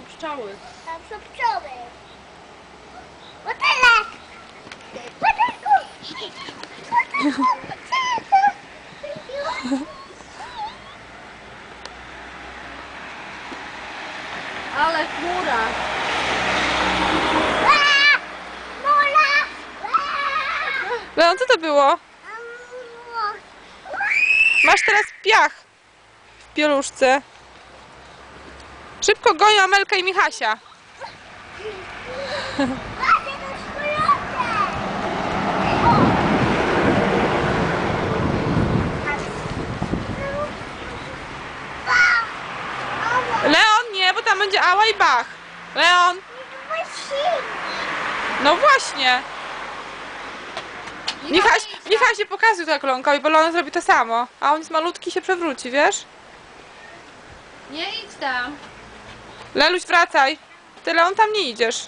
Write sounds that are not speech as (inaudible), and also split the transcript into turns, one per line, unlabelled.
pszczoły.
Tam są pszczoły. Motylek! Motylku! Motylku! (laughs) Motylku!
Ale chmura.
Leon, co to było? Masz teraz piach w pieluszce. Szybko gonią Amelka i Michasia. Leon, nie, bo tam będzie ała i bach. Leon, no właśnie. Michaś, Michaś się pokazuj tak Lonkowi, bo Leon zrobi to samo. A on jest malutki się przewróci, wiesz?
Nie idź tam.
Leluś, wracaj. Tyle on tam nie idziesz.